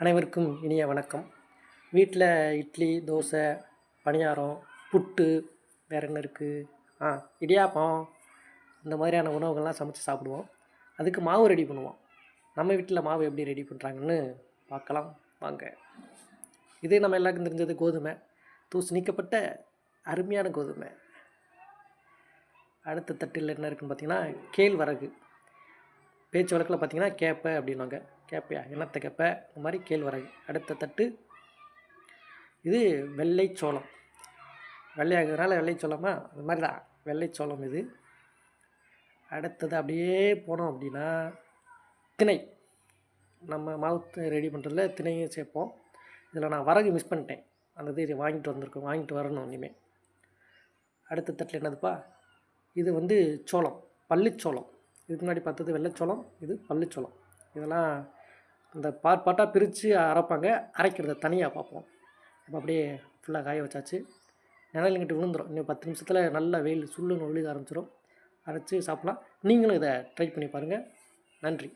அனைவருக்கும் இனிய வணக்கம். வீட்டில் இட்லி தோசை பணியாரம் புட்டு வேறு என்ன இருக்குது ஆ இடியாப்பம் இந்த மாதிரியான உணவுகள்லாம் சமைச்சு சாப்பிடுவோம். அதுக்கு மாவு ரெடி பண்ணுவோம். நம்ம வீட்டில் மாவு எப்படி ரெடி பண்ணுறாங்கன்னு பார்க்கலாம். வாங்க. இது நம்ம எல்லாருக்கும் தெரிஞ்சது கோதுமை. தூசு நீக்கப்பட்ட அருமையான கோதுமை. அடுத்த தட்டில் என்ன இருக்குதுன்னு பார்த்தீங்கன்னா கேழ்வரகு. பேச்சு வழக்கில் பார்த்தீங்கன்னா கேப்பை அப்படின்னாங்க கேப்பையா? என்னத்தை கேப்பை? இந்த மாதிரி கேழ்வரகு அடுத்த தட்டு. இது வெள்ளை சோளம். வெள்ளையாகிறதுனால வெள்ளைச்சோளமா அது மாதிரி தான். வெள்ளை சோளம் இது. அடுத்தது அப்படியே போனோம் அப்படின்னா திணை. நம்ம மாவு ரெடி பண்ணுறதுல திணையும் சேர்ப்போம். இதில் நான் வரகு மிஸ் பண்ணிட்டேன். அந்த இது வாங்கிட்டு வந்திருக்கோம். வாங்கிட்டு வரணும் இனிமேல் அடுத்த தட்டில் என்னதுப்பா? இது வந்து சோளம். பள்ளிச்சோளம் இதுக்கு முன்னாடி பார்த்தது வெள்ளைச்சோளம் இது பள்ளிச்சோளம். இதெல்லாம் அந்த பார்ட் பார்ட்டாக பிரித்து அரைப்பாங்க. அரைக்கிறத தனியாக பார்ப்போம். இப்போ அப்படியே ஃபுல்லாக காய வச்சாச்சு. நிழலுங்கிட்டு விழுந்துடும் இன்னும் பத்து நிமிஷத்தில் நல்ல வெயில் சுள்ளுன்னு ஒழுக ஆரம்பிச்சிடும் அரைச்சி சாப்பிட்லாம். நீங்களும் இதை ட்ரை பண்ணி பாருங்கள் நன்றி.